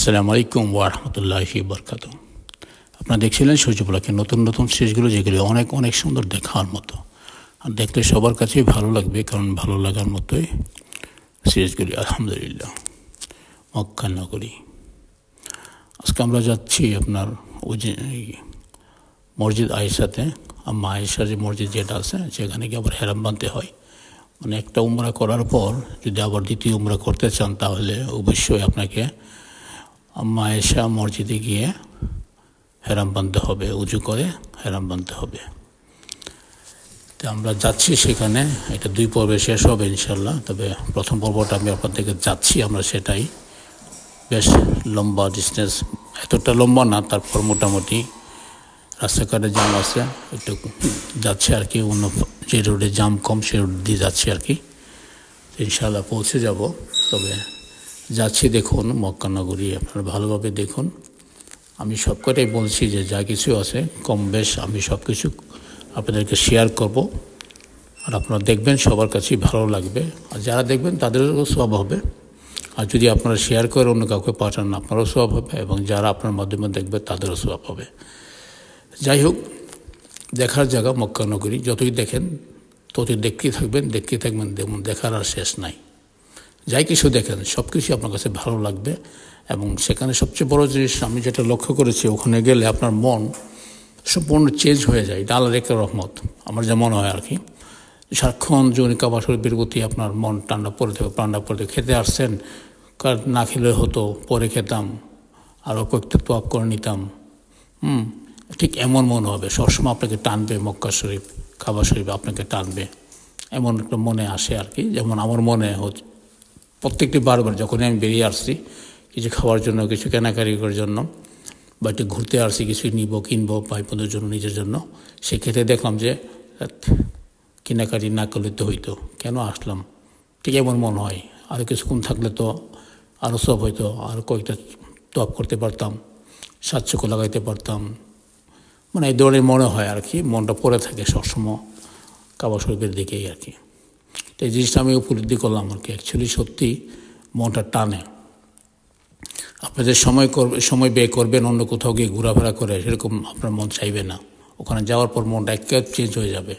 আসসালামু আলাইকুম ওয়ারহমতুল্লাহি বরকাত আপনারা দেখছিলেন সূর্যপলাকে নতুন নতুন সিরিজগুলো যেগুলো অনেক অনেক সুন্দর দেখার মতো। আর দেখলে সবার কাছেই ভালো লাগবে, কারণ ভালো লাগার মতোই সিরিজগুলি আলহামদুলিল্লাহ। মক্কা নগরী। আজকে আমরা যাচ্ছি আপনার ওই যে মসজিদ আয়েশাতে। আম্মা আয়েশা যে মসজিদ যেটা আছে, সেখানে গিয়ে আবার হেরাম বানতে হয়। মানে একটা উমরা করার পর যদি আবার দ্বিতীয় উমরা করতে চান, তাহলে অবশ্যই আপনাকে আম্মা আয়েশা মসজিদে গিয়ে হেরাম বানতে হবে উঁচু করে হেরাম বানতে হবে। তো আমরা যাচ্ছি সেখানে, এটা দুই পর্বে শেষ হবে ইনশাল্লাহ তবে প্রথম পর্বটা আমি আপনার থেকে যাচ্ছি, আমরা সেটাই। বেশ লম্বা ডিস্টেন্স এতটা লম্বা না, তারপর মোটামুটি রাস্তাঘাটে জাম আছে, একটু যাচ্ছে আর কি, অন্য যে রোডে জাম কম, সে রোড দিয়ে যাচ্ছি আর কি। ইনশাল্লাহ পৌঁছে যাব, তবে যাচ্ছি দেখুন মক্কানগরী আপনারা ভালোভাবে দেখুন। আমি সব কটাই বলছি যে যা কিছু আছে, কম বেশ আমি সব কিছু আপনাদেরকে শেয়ার করব। আর আপনারা দেখবেন সবার কাছেই ভালো লাগবে। আর যারা দেখবেন তাদেরও সব হবে। আর যদি আপনারা শেয়ার করে অন্য কাউকে পাঠান, আপনারও সব হবে এবং যারা আপনার মাধ্যমে দেখবে তাদেরও সব হবে। যাই হোক, দেখার জায়গা মক্কা নগরী। যতই দেখেন, ততই দেখতেই থাকবেন দেখতেই থাকবেন যেমন দেখার আর শেষ নাই। যাই কিছু দেখেন, সব কিছুই আপনার কাছে ভালো লাগবে এবং সেখানে সবচেয়ে বড় জিনিস আমি যেটা লক্ষ্য করেছি, ওখানে গেলে আপনার মন সম্পূর্ণ চেঞ্জ হয়ে যায়। এটা আল্লাহর একটা রহমত, আমার যা মনে হয় আর কি। সারাক্ষণ যৌনি কাবা শরীফের প্রতি আপনার মন ঠান্ডা পড়ে থাকে ঠান্ডা পড়ে থাকে খেতে আসছেন, কার না খেলে হতো, পরে খেতাম আরও কয়েকটা তোয়াক করে নিতাম। হুম, ঠিক এমন মনে হবে, সবসময় আপনাকে টানবে মক্কা শরীফ খাবার শরীফ আপনাকে টানবে। এমন একটা মনে আসে আর কি, যেমন আমার মনে হচ্ছে প্রত্যেকটি বারবার যখনই আমি বেরিয়ে আসছি, কিছু খাওয়ার জন্য, কিছু কেনাকারি করার জন্য, বা একটু ঘুরতে আসছি, কিছু নিব, কিনবো, ভাই বোনদের জন্য, নিজের জন্য, সেক্ষেত্রে দেখলাম যে কেনাকাটি না করলে তো হইতো। কেন আসলাম? ঠিক এমন মনে হয়। আরও কিছুক্ষণ থাকলে তো আরও সব হইতো আরও কয়েকটা টপ করতে পারতাম সাতচকো লাগাইতে পারতাম। মানে এই ধরনের মনে হয় আর কি, মনটা পড়ে থাকে সবসময়, কাবা শরীফের দিকেই আর কি। তো এই জিনিসটা আমি উপলব্ধি করলাম আর কি। অ্যাকচুয়ালি সত্যি মনটা টানে। আপনাদের সময় করবে সময় ব্যয় করবেন, অন্য কোথাও গিয়ে ঘোরাফেরা করে সেরকম আপনার মন চাইবে না। ওখানে যাওয়ার পর মনটা একেবারে চেঞ্জ হয়ে যাবে।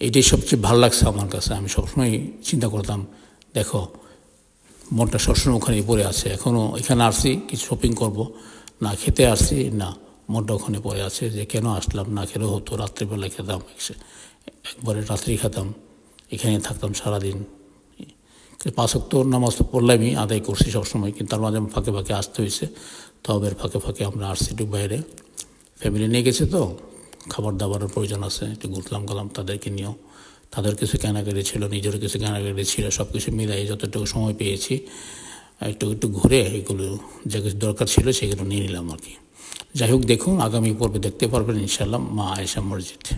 এটাই সবচেয়ে ভালো লাগছে আমার কাছে। আমি সবসময় চিন্তা করতাম, দেখো, মনটা সবসময় ওখানে পড়ে আছে। এখনও এখানে আসছি, কিছু শপিং করব। না খেতে আসছি, না, মনটা ওখানে পড়ে আছে। যে কেন আসলাম, না খেলেও হতো, রাত্রিবেলা খেতাম একবারে রাত্রি খেতাম। এখানে থাকতাম সারাদিন। পাঁচক তো নামাজ তো পড়লামই, আদায় করছি সবসময়, কিন্তু তার মাঝে ফাঁকে ফাঁকে আসতে হয়েছে। তবে ফাঁকে ফাঁকে আমরা আসছি একটু বাইরে। ফ্যামিলি নিয়ে গেছে তো, খাবার দাবারের প্রয়োজন আছে, একটু ঘুরলাম গেলাম তাদেরকে নিয়েও। তাদের কিছু কেনাকাটি ছিল, নিজেরও কিছু কেনাকাটি ছিল সব কিছু মিলাই যতটুকু সময় পেয়েছি, একটু একটু ঘুরে এগুলো যে কিছু দরকার ছিল সেগুলো নিয়ে নিলাম আর কি। যাই হোক, দেখুন, আগামী পর্বে দেখতে পারবেন ইনশাল্লাহ মা আয়েশা মসজিদ।